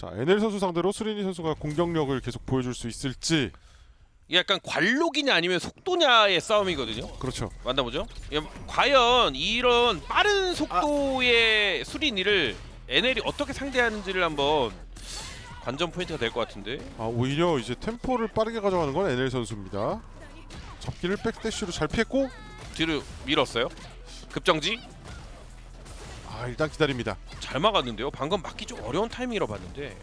자 NL 선수 상대로 수린이 선수가 공격력을 계속 보여줄 수 있을지 이게 약간 관록이냐 아니면 속도냐의 싸움이거든요. 그렇죠. 만나보죠. 예, 과연 이런 빠른 속도의 수린이를 NL이 어떻게 상대하는지를 한번 관전 포인트가 될 것 같은데. 아 오히려 이제 템포를 빠르게 가져가는 건 NL 선수입니다. 잡기를 백대쉬로 잘 피했고 뒤로 밀었어요. 급정지 아 일단 기다립니다. 잘 막았는데요. 방금 막기 좀 어려운 타이밍이라 봤는데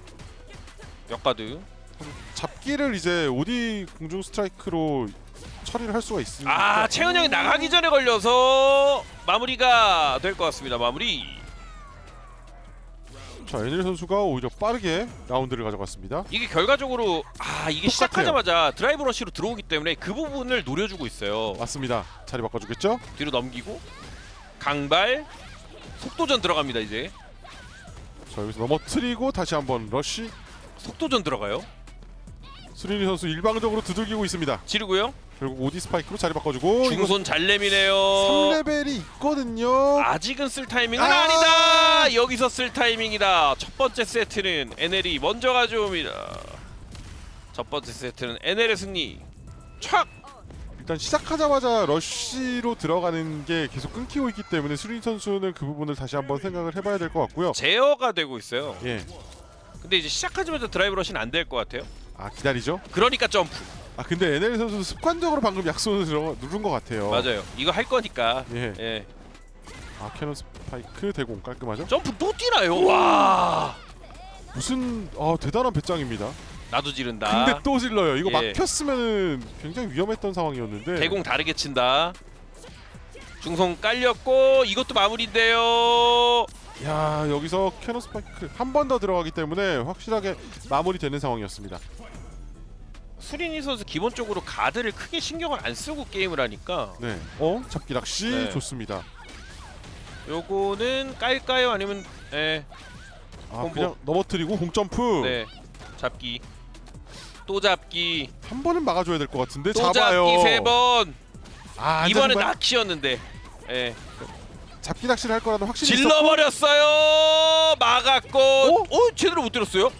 역가드. 잡기를 이제 오디 공중 스트라이크로 처리를 할 수가 있으니까 아 채은 형이 나가기 전에 걸려서 마무리가 될 것 같습니다. 마무리. 자 NL 선수가 오히려 빠르게 라운드를 가져갔습니다. 이게 결과적으로 아 이게 똑같아요. 시작하자마자 드라이브 러시로 들어오기 때문에 그 부분을 노려주고 있어요. 맞습니다. 자리 바꿔주겠죠? 뒤로 넘기고 강발 속도전 들어갑니다 이제 자 여기서 넘어뜨리고 다시 한번 러쉬 속도전 들어가요. 수린이 선수 일방적으로 두들기고 있습니다. 지르고요. 결국 오디 스파이크로 자리 바꿔주고 중손 잘 내미네요. 3레벨이 있거든요. 아직은 쓸 타이밍은 아! 아~ 니다 여기서 쓸 타이밍이다. 첫 번째 세트는 NL이 먼저 가져옵니다. 첫 번째 세트는 NL의 승리. 촥! 일단 시작하자마자 러쉬로 들어가는 게 계속 끊기고 있기 때문에 수린 선수는 그 부분을 다시 한번 생각을 해봐야 될 것 같고요. 제어가 되고 있어요. 예, 근데 이제 시작하자마자 드라이브 러시는 안 될 것 같아요. 아 기다리죠. 그러니까 점프. 아 근데 NL 선수 습관적으로 방금 약손을 들어, 누른 것 같아요. 맞아요. 이거 할 거니까. 예, 예. 아 캐논 스파이크 대공 깔끔하죠. 점프 또 뛰나요? 와! 무슨 아 대단한 배짱입니다. 나도 지른다. 근데 또 질러요. 이거 예. 막혔으면은 굉장히 위험했던 상황이었는데. 대공 다르게 친다. 중성 깔렸고 이것도 마무리인데요. 야 여기서 캐논 스파이크 한 번 더 들어가기 때문에 확실하게 마무리되는 상황이었습니다. 수린이 선수 기본적으로 가드를 크게 신경을 안 쓰고 게임을 하니까 네. 어 잡기 낚시 네. 좋습니다. 요거는 깔까요 아니면 예, 아 콤보. 그냥 넘어뜨리고 공점프 네 잡기 또 잡기 한 번은 막아줘야 될 것 같은데 또 잡아요. 잡기 세 번. 아 이번엔 낚시였는데 예, 잡기 낚시를 할 거라는 확신이 있었고 질러버렸어요. 막았고 어? 어? 제대로 못 때렸어요.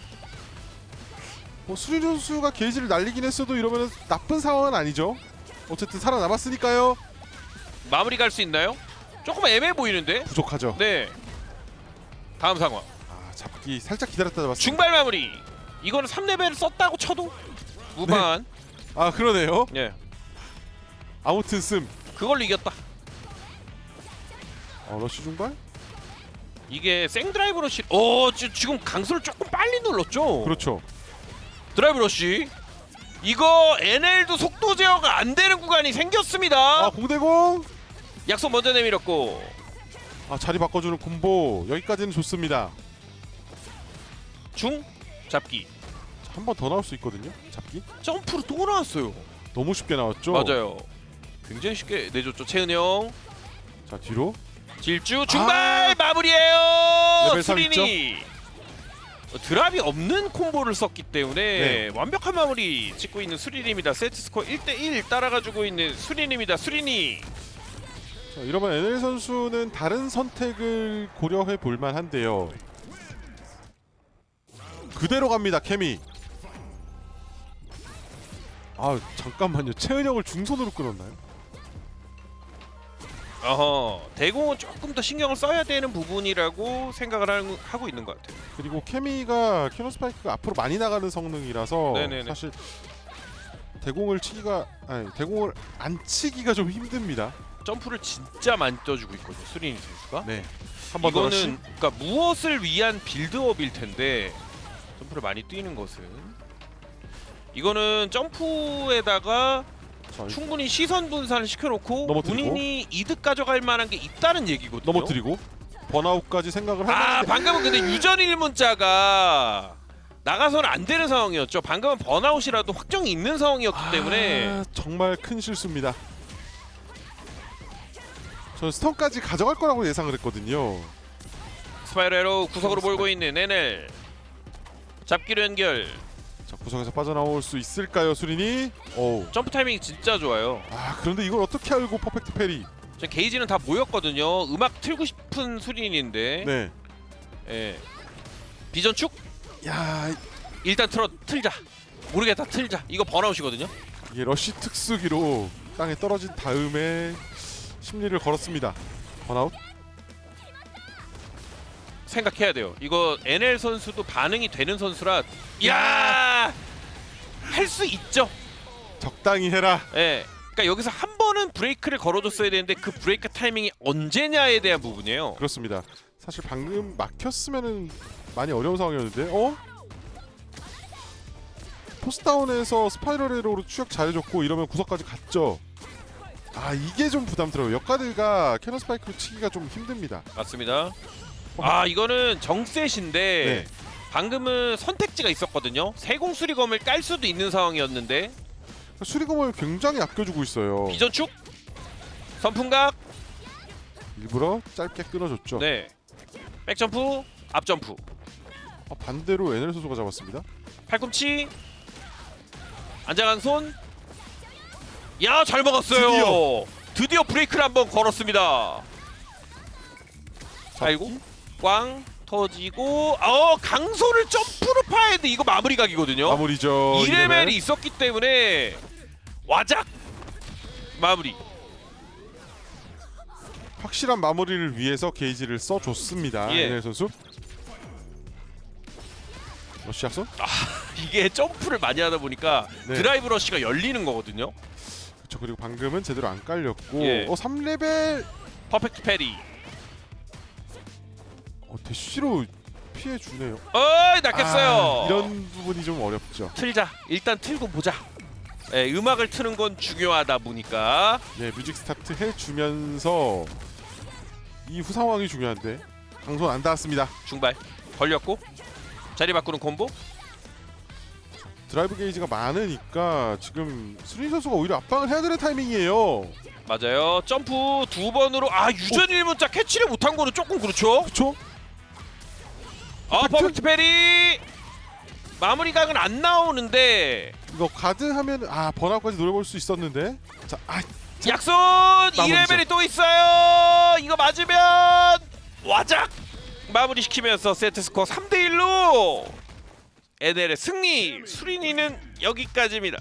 뭐 수린 선수가 게이지를 날리긴 했어도 이러면 나쁜 상황은 아니죠. 어쨌든 살아남았으니까요. 마무리 갈 수 있나요? 조금 애매해 보이는데. 부족하죠. 네. 다음 상황. 아 잡기 살짝 기다렸다 잡았습니다. 중발 마무리. 이거는 3레벨 썼다고 쳐도 무방한. 아 그러네요. 예. 아무튼 씀. 그걸로 이겼다. 어, 러쉬 중발? 이게 생드라이브 러시. 어, 지- 지금 강수를 조금 빨리 눌렀죠. 그렇죠. 드라이브 러시. 이거 NL도 속도 제어가 안 되는 구간이 생겼습니다. 아 공대공. 약속 먼저 내밀었고 아 자리 바꿔주는 콤보 여기까지는 좋습니다. 중 잡기. 한 번 더 나올 수 있거든요. 잡기 점프로 또 나왔어요. 너무 쉽게 나왔죠. 맞아요. 굉장히 쉽게 내줬죠. 채은 형. 자 뒤로 질주 중발 마무리예요. 레벨 삼 수린이 어, 드랍이 없는 콤보를 썼기 때문에 네. 완벽한 마무리 찍고 있는 수린입니다. 세트 스코어 1대1 따라가지고 있는 수린입니다. 수린이 자, 이러면 NL 선수는 다른 선택을 고려해 볼 만한데요. 그대로 갑니다 케미. 아 잠깐만요 채은형을 중손으로 끊었나요? 어허 대공은 조금 더 신경을 써야 되는 부분이라고 생각을 하는- 하고 있는 것 같아요. 그리고 케미가 캐논 스파이크가 앞으로 많이 나가는 성능이라서 네네네. 사실 대공을 치기가 아니 대공을 안 치기가 좀 힘듭니다. 점프를 진짜 많이 떠주고 있거든요. 수린이 선수가. 네. 한번. 이거는 그러니까 무엇을 위한 빌드업일 텐데 점프를 많이 뛰는 것은 이거는 점프에다가 자, 충분히 시선 분산을 시켜놓고 넘어뜨리고. 본인이 이득 가져갈 만한 게 있다는 얘기거든요. 넘어뜨리고 번아웃까지 생각을 아 하는데 방금은 근데 유전 일문자가 나가서는 안 되는 상황이었죠. 방금은 번아웃이라도 확정이 있는 상황이었기 때문에 아, 정말 큰 실수입니다. 저는 스턴까지 가져갈 거라고 예상을 했거든요. 스파이럴로 구석으로 몰고 있는 NL 잡기로 연결 자 구석에서 빠져나올 수 있을까요, 수린이? 어우. 점프 타이밍이 진짜 좋아요. 아 그런데 이걸 어떻게 알고 퍼펙트 페리? 저 게이지는 다 모였거든요. 음악 틀고 싶은 수린인데 네. 예. 비전 축 야 일단 틀어 틀자. 모르겠다 틀자. 이거 번아웃이거든요. 이게 러쉬 특수기로 땅에 떨어진 다음에 심리를 걸었습니다. 번아웃. 생각해야 돼요. 이거 NL 선수도 반응이 되는 선수라 야! 할 수 있죠. 적당히 해라. 예. 그러니까 여기서 한 번은 브레이크를 걸어줬어야 되는데 그 브레이크 타이밍이 언제냐에 대한 부분이에요. 그렇습니다. 사실 방금 막혔으면은 많이 어려운 상황이었는데 어? 포스다운에서 스파이럴 에러로 추격 잘해줬고 이러면 구석까지 갔죠. 아 이게 좀 부담스러워요. 역가드가 캐논 스파이크로 치기가 좀 힘듭니다. 맞습니다. 아 이거는 정셋인데 네. 방금은 선택지가 있었거든요. 세공 수리검을 깔 수도 있는 상황이었는데 수리검을 굉장히 아껴주고 있어요. 비전축 선풍각 일부러 짧게 끊어줬죠. 네 백점프 앞점프 아, 반대로 에넬 선수가 잡았습니다. 팔꿈치 안장한 손. 야 잘 먹었어요. 드디어. 드디어 브레이크를 한번 걸었습니다. 아이고 꽝 터지고 어 강소를 점프로 파야 돼 이거 마무리 각이거든요. 마무리죠. 2레벨이 있었기 때문에 와작 마무리. 확실한 마무리를 위해서 게이지를 써줬습니다. 예. 에넬 선수. 러시 약선? 이게 점프를 많이 하다 보니까 네. 드라이브 러시가 열리는 거거든요. 그렇죠. 그리고 방금은 제대로 안 깔렸고 예. 어 3레벨 퍼펙트 패리. 어, 대쉬로 피해 주네요. 어이 낚였어요. 아, 이런 부분이 좀 어렵죠. 틀자. 일단 틀고 보자. 예, 음악을 트는 건 중요하다 보니까 예, 뮤직 스타트 해 주면서 이 후 상황이 중요한데 강손 안 닿았습니다. 중발 걸렸고 자리 바꾸는 콤보. 드라이브 게이지가 많으니까 지금 수린 선수가 오히려 압박을 해야 되는 타이밍이에요. 맞아요. 점프 두 번으로 아 유전 일문자 캐치를 못한 거는 조금 그렇죠. 그렇죠? 아 퍼펙트 패리! 마무리 각은 안 나오는데. 이거 가드 하면 아 번화까지 노려볼 수 있었는데. 자, 아, 약손! 마무리죠. 2레벨이 또 있어요. 이거 맞으면 와작! 마무리 시키면서 세트 스코어 3대 1로! NL의 승리! 수린이는 여기까지입니다.